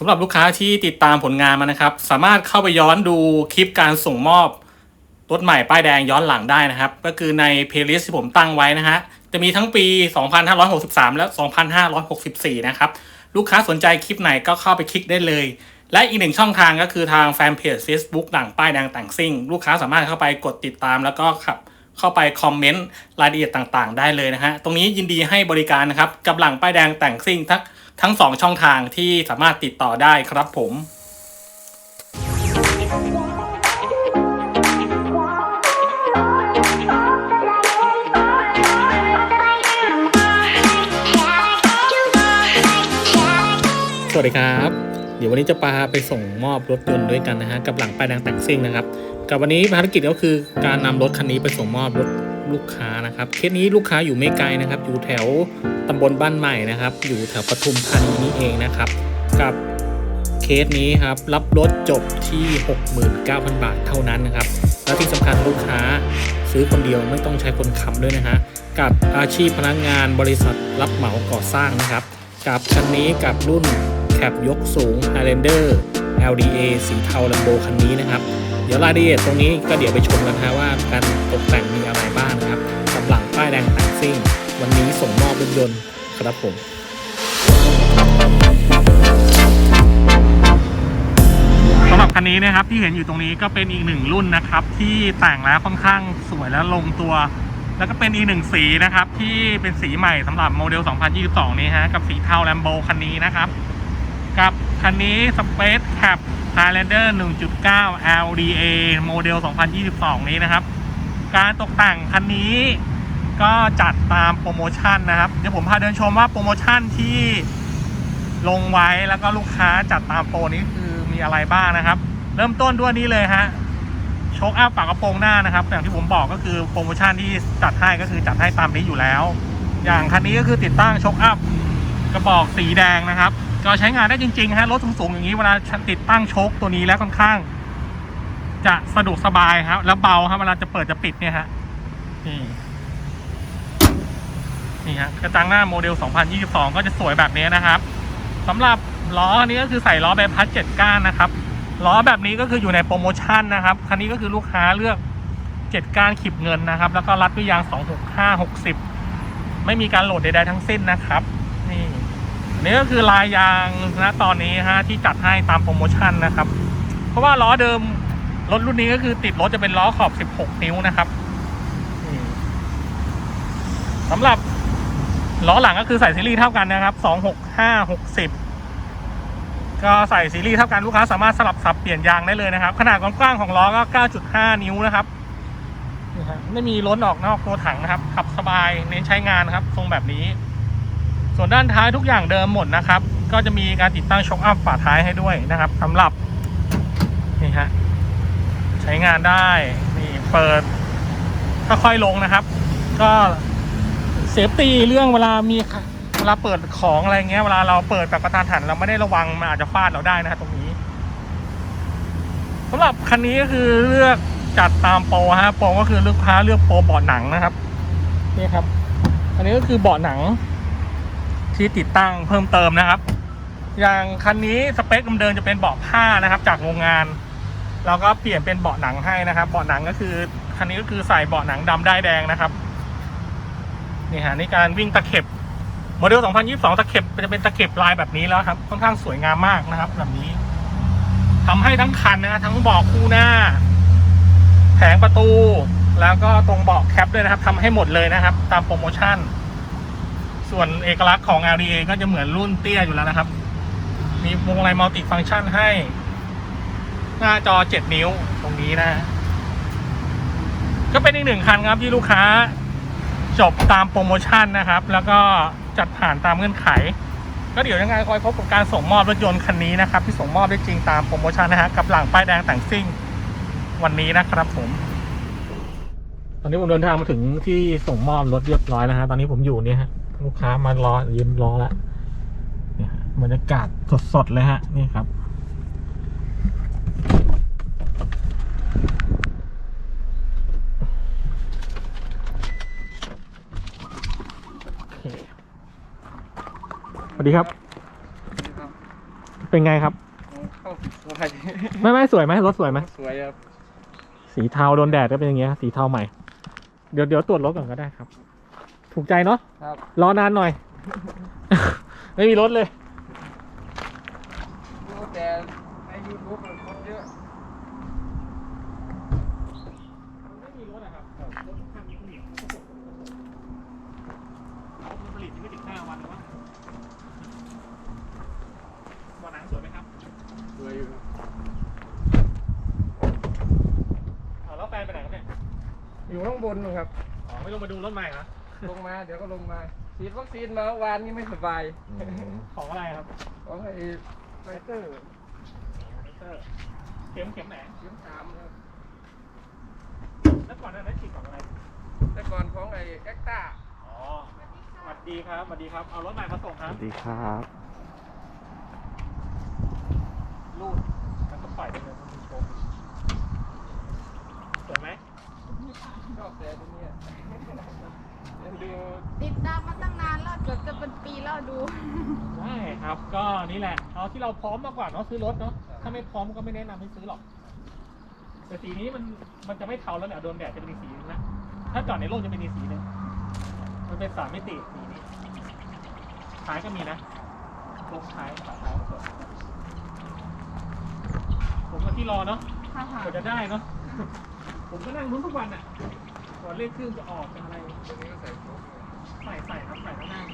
สำหรับลูกค้าที่ติดตามผลงานมานะครับ สามารถเข้าไปย้อนดูคลิปการส่งมอบรถใหม่ป้ายแดงย้อนหลังได้นะครับ ก็คือในเพลย์ลิสต์ที่ผมตั้งไว้นะฮะจะมีทั้งปี 2563 และ 2564 นะครับ ลูกค้าสนใจคลิปไหนก็เข้าไปคลิกได้เลย และอีกหนึ่งช่องทางก็คือทางแฟนเพจ Facebook หลังป้ายแดงแต่งซิ่ง ลูกค้าสามารถเข้าไปกดติดตามแล้วก็ขับเข้าไปคอมเมนต์รายละเอียดต่างๆ ได้เลยนะฮะ ตรงนี้ยินดีให้บริการนะครับกับหลังป้ายแดงแต่งซิ่งทั้ง ทั้งสองช่องทางที่สามารถติดต่อได้ครับผมสวัสดีครับ เดี๋ยววันนี้จะพาไปส่งมอบรถยนต์ด้วยกันนะฮะกับหลังป้ายแดงแต่งซิ่งนะครับ กับวันนี้ภารกิจก็คือการนำรถคันนี้ไปส่งมอบรถ ลูกค้านะครับเคสนี้ลูกค้าอยู่ไม่ไกลนะครับ อยู่แถวตำบลบ้านใหม่นะครับ อยู่แถวปทุมธานีนี่เองนะครับ กับเคสนี้ครับรับรถจบที่ 69,000 บาทเท่านั้นนะครับ และที่สำคัญลูกค้าซื้อคนเดียวไม่ต้องใช้คนค้ำด้วยนะฮะกับอาชีพพนักงานบริษัทรับเหมาก่อสร้างนะครับ กับคันนี้กับรุ่นแคปยกสูง Highlander LDA สีเทาลัมโบคันนี้นะครับ เดี๋ยวรายละเอียดตรงนี้ก็เดี๋ยวไปชมกันนะว่าการตกแต่ง ยนต์ครับผมสำหรับคันนี้นะครับที่เห็นอยู่ตรงนี้ก็เป็นอีกหนึ่งรุ่นนะครับ ที่แต่งแล้วค่อนข้างสวยและลงตัว แล้วก็เป็นอีกหนึ่งสีนะครับ ที่เป็นสีใหม่สำหรับโมเดล 2022 นี้ฮะกับสีเทาแลมโบคันนี้นะครับกับคันนี้ Space Cap Highlander 1.9 LDA โมเดล 2022 นี้นะครับ การตกแต่งคันนี้ ก็จัดตามโปรโมชั่นนะครับ เดี๋ยวผมพาเดินชมว่าโปรโมชั่นที่ลงไว้แล้วก็ลูกค้าจัดตามโปรนี้คือมีอะไรบ้างนะครับ เริ่มต้นด้วยนี้เลยฮะโชคอัพฝากกระโปรงหน้านะครับ อย่างที่ผมบอกก็คือโปรโมชั่นที่จัดให้ก็คือจัดให้ตามนี้อยู่แล้ว อย่างคันนี้ก็คือติดตั้งโชคอัพกระบอกสีแดงนะครับ ก็ใช้งานได้จริงๆฮะรถสูงๆอย่างนี้เวลาติดตั้งโชคตัวนี้แล้วค่อนข้าง จะสะดวกสบายครับ แล้วเบาครับเวลาจะเปิดจะปิดเนี่ยฮะนี่ นี่ฮะกระจังหน้าโมเดล 2022 ก็จะสวยแบบนี้นะครับสำหรับล้อนี้ก็คือใส่ล้อใบพัด7ก้านนะครับล้อแบบนี้ก็คืออยู่ในโปรโมชั่นนะครับคันนี้ก็คือลูกค้าเลือก 7 ก้านขีบเงินนะครับ แล้วก็รัดด้วยยาง 265 60 ไม่มีการโหลดใดๆทั้งสิ้นนะครับ นี่นี่ก็คือลายยางนะตอนนี้ฮะที่จัดให้ตามโปรโมชั่นนะครับ เพราะว่าล้อเดิมรถรุ่นนี้ก็คือติดรถจะเป็นล้อขอบ 16 นิ้วนะครับสำหรับ ล้อหลังก็คือใส่ซีรีส์เท่ากันนะครับ265 60ก็ใส่ซีรีส์เท่ากันลูกค้าสามารถสลับสับเปลี่ยนยางได้เลยนะครับ ขนาดกว้างของล้อก็ 9.5 นิ้วนะครับนี่ฮะไม่มีล้นออกนอกตัวถังนะครับ ขับสบายเน้นใช้งานนะครับ ทรงแบบนี้ ส่วนด้านท้ายทุกอย่างเดิมหมดนะครับ ก็จะมีการติดตั้งช็อคอัพฝาท้ายให้ด้วยนะครับสำหรับนี่ฮะใช้งานได้นี่เปิดค่อยๆลงนะครับ ก็ ฟตี้เรื่องเวลามีเวลาเปิดของอะไรเงี้ยเวลาเราเปิดแบบกระทานหันเราไม่ได้ระวังมันอาจจะฟาดเราได้นะฮะตรงนี้สำหรับคันนี้ก็คือเลือกจัดตามโปรฮะโปรก็คือเลูกค้าเลือกโปรเบาะหนังนะครับนี่ครับ อันนี้ก็คือเบาะหนังที่ติดตั้งเพิ่มเติมนะครับ อย่างคันนี้สเปคเดิมจะเป็นเบาะผ้านะครับ จากโรงงานเราก็เปลี่ยนเป็นเบาะหนังให้นะครับ เบาะหนังก็คือคันนี้ก็คือใส่เบาะหนังดำได้แดงนะครับ นี่ฮะนี่การวิ่งตะเข็บโมเดล 2022 ตะเข็บจะเป็นตะเข็บลายแบบนี้แล้วครับ ค่อนข้างสวยงามมากนะครับ แบบนี้ทำให้ทั้งคันนะทั้งเบาะคู่หน้า แผงประตู แล้วก็ตรงเบาะแคปด้วยนะครับทำให้หมดเลยนะครับ ตามโปรโมชั่น ส่วนเอกลักษณ์ของ LDA ก็จะเหมือนรุ่นเตี้ยอยู่แล้วนะครับ มีวงไลมัลติฟังก์ชันให้ หน้าจอ 7 นิ้วตรงนี้นะ ก็เป็นอีกหนึ่งคันครับที่ลูกค้า จบตามโปรโมชั่นนะครับ แล้วก็จัดผ่านตามเงื่อนไข ก็เดี๋ยวยังไงคอยพบกับการส่งมอบรถยนต์คันนี้นะครับ ที่ส่งมอบได้จริงตามโปรโมชั่นนะฮะกับหลังป้ายแดงแต่งซิ่งวันนี้นะครับผม ตอนนี้ผมเดินทางมาถึงที่ส่งมอบรถเรียบร้อยนะฮะตอนนี้ผมอยู่เนี่ยฮะลูกค้ามารอยืนรอแล้วเนี่ยฮะบรรยากาศสดๆเลยฮะนี่ครับ โอเคสวัส ดีครับ เป็นไงครับ เข้าสิบสวยไม่ไม่สวยไหมรถสวยไหมสวยครับ สีเทาโดนแดดก็เป็นอย่างเงี้ย สีเทาใหม่ เดี๋ยวเดี๋ยวตรวจรถก่อนก็ได้ครับ ถูกใจเนาะครับ รอนานหน่อย ไม่มีรถเลยดูแต่ในยูทูบมันคนเยอะ ไม่มีรถอะครับรถทุกคันมีผู้หญิงเขาส่งมันผลิตยังไม่ถึงห้าวันหรือว่าวันหนังสวยไหมครับ สวยอยู่ครับ อ๋อแล้วแฟนไปไหนครับเนี่ย อยู่ข้างบนนู่นครับ อ๋อไม่ลงมาดูรถใหม่เหรอลงมาเดี๋ยวก็ลงมาฉีดวัคซีนมาเมื่อวานนี้ไม่สบายของอะไรครับของไอ้ไฟเตอร์เข็มเข็มไหนเข็มสามครับแล้วก่อนหน้านั้นฉีดของอะไรแต่ก่อนของไอ้แอคต้าอ๋อสวัสดีครับสวัสดีครับเอารถใหม่มาส่งครับสวัสดีครับ รูดแล้วก็ปล่อยไปเลยมันมีโชว์สวยไหม ชอบแต่ตัวเนี้ยเดี๋ยวดูติดตามมาตั้งนานแล้วเกือบจะเป็นปีแล้วดู ใช่ครับก็นี่แหละเอาที่เราพร้อมมากกว่าเนาะซื้อรถเนาะถ้าไม่พร้อมก็ไม่แนะนำให้ซื้อหรอก แต่สีนี้มันมันจะไม่เทาแล้วเนี่ยโดนแดดจะเป็นอีกสีนึงนะถ้าจอดในร่มจะเป็นอีกสีหนึ่งมันเป็นสามมิติสีนี้ท้ายก็มีนะลงท้ายฝาท้ายก็สวยผมก็ที่รอเนาะค่ะค่ะกว่าจะได้เนาะ ผมก็นั่งลุ้นทุกวันอะก่อนเลขเครื่องจะออกเป็นอะไรตัวนี้ก็ใส่โชคเลยใส่ใส่ครับใส่แล้วนั่ง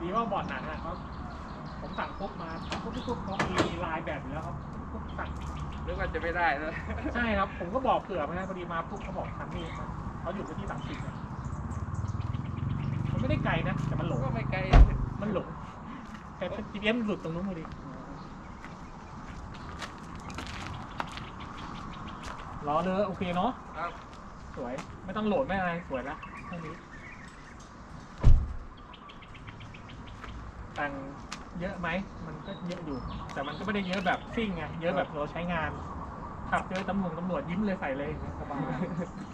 ดีว่าบอร์ดหนังอะเขาผมสั่งปุ๊บมาปุ๊บปุ๊บปุ๊บเขามีลายแบบอยู่แล้วครับปุ๊บสั่งนึกว่าจะไม่ได้แล้วใช่ครับ ผมก็บอกเผื่อมานะพอดีมาปุ๊บเขาบอกทำนี่มาเขาอยู่ที่สามสิบมันไม่ได้ไกลนะ แต่มันหลงก็ไม่ไกลมันหลงแต่ GPS มันหลุดตรงนู้นพอดี ล้อเลอะโอเคเนาะครับ สวย ไม่ต้องโหลดไม่อะไร สวยละเท่านี้ตังค์เยอะไหม มันก็เยอะอยู่ แต่มันก็ไม่ได้เยอะแบบซิ่งไง เยอะแบบเราใช้งาน ขับเจอตำรวจตำรวจยิ้มเลยใส่เลยสบาย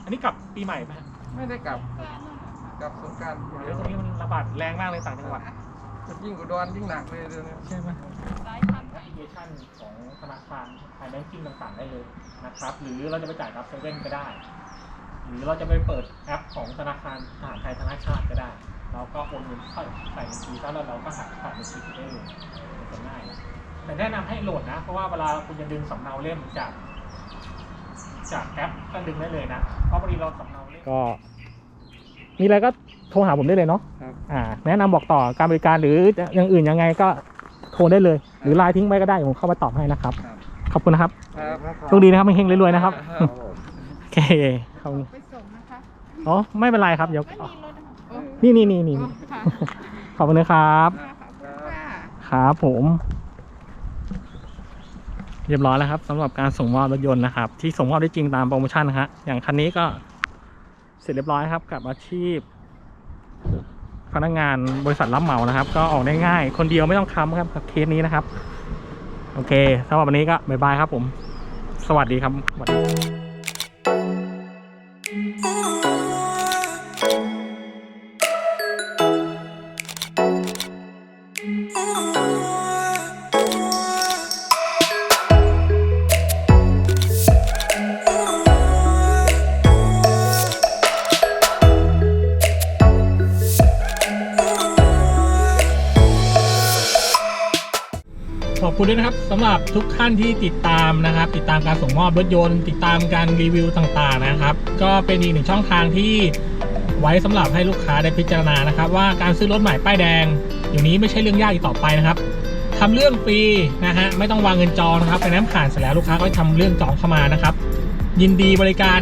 อันนี้กลับปีใหม่ไหมไม่ได้กลับแค่นั้นนะคะกลับสงกรารเดี๋ยวตรงนี้มันระบาดแรงมากเลยต่างจังหวัด ยิ่งอุดรยิ่งหนักเลยเดี๋ยวนี้ ใช่ไหมสายพันธุ์แอป พลิเคชันของธนาคารไทยแบงกิ้งต่างๆ ได้เลยนะครับ หรือเราจะไปจ่ายรับเซเว่นก็ได้ หรือเราจะไปเปิดแอปของธนาคารทหารไทยธนาชาติก็ได้ เราก็โอนเงินเข้าใส่บัญชีแล้วเราก็หักผ่านบัญชีได้เลยมันจะง่ายนะแต่แนะนำให้โหลดนะ เพราะว่าเวลาคุณจะดึงสำเนาเล่มจาก จากแอปก็ดึงได้เลยนะ เพราะพอดีเราสำเนาเล่มก็มีอะไรก็โทรหาผมได้เลยเนาะครับอ่า แนะนำบอกต่อการบริการหรืออย่างอื่นยังไงก็ โทรได้เลย หรือไลน์ทิ้งไว้ก็ได้เดี๋ยวผมเข้ามาตอบให้นะครับครับขอบคุณนะครับครับโชคดีนะครับเฮงๆรวยๆนะครับครับผมโอเคขอบคุณไปส่งนะคะอ๋อไม่เป็นไรครับเดี๋ยวไม่มีรถนะคะโอ้นี่นี่นี่นี่อ๋อค่ะขอบคุณนะครับ ค่ะขอบคุณค่ะ ครับผม เรียบร้อยแล้วครับสำหรับการส่งมอบรถยนต์นะครับ ที่ส่งมอบได้จริงตามโปรโมชั่นนะฮะอย่างคันนี้ก็เสร็จเรียบร้อยครับกับอาชีพ พนักงานบริษัทรับเหมานะครับ ก็ออกได้ง่าย คนเดียวไม่ต้องค้ำครับกับเคสนี้นะครับ โอเคสำหรับวันนี้ก็บายบายครับผม สวัสดีครับ อบคุณด้วยนะครับสำหรับทุกท่านที่ติดตามนะครับ ติดตามการส่งมอบรถยนต์ ติดตามการรีวิวต่างๆนะครับ ก็เป็นอีกหนึ่งช่องทางที่ไว้สำหรับให้ลูกค้าได้พิจารณานะครับ ว่าการซื้อรถใหม่ป้ายแดงอยู่นี้ไม่ใช่เรื่องยากอีกต่อไปนะครับทำเรื่องฟรีนะฮะไม่ต้องวางเงินจองนะครับไปน้ำผ่านเสร็จแล้วลูกค้าก็ทำเรื่องจองเข้ามานะครับ ยินดีบริการ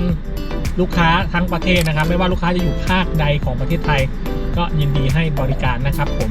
ลูกค้าทั้งประเทศนะครับ ไม่ว่าลูกค้าจะอยู่ภาคใดของประเทศไทย ก็ยินดีให้บริการนะครับผม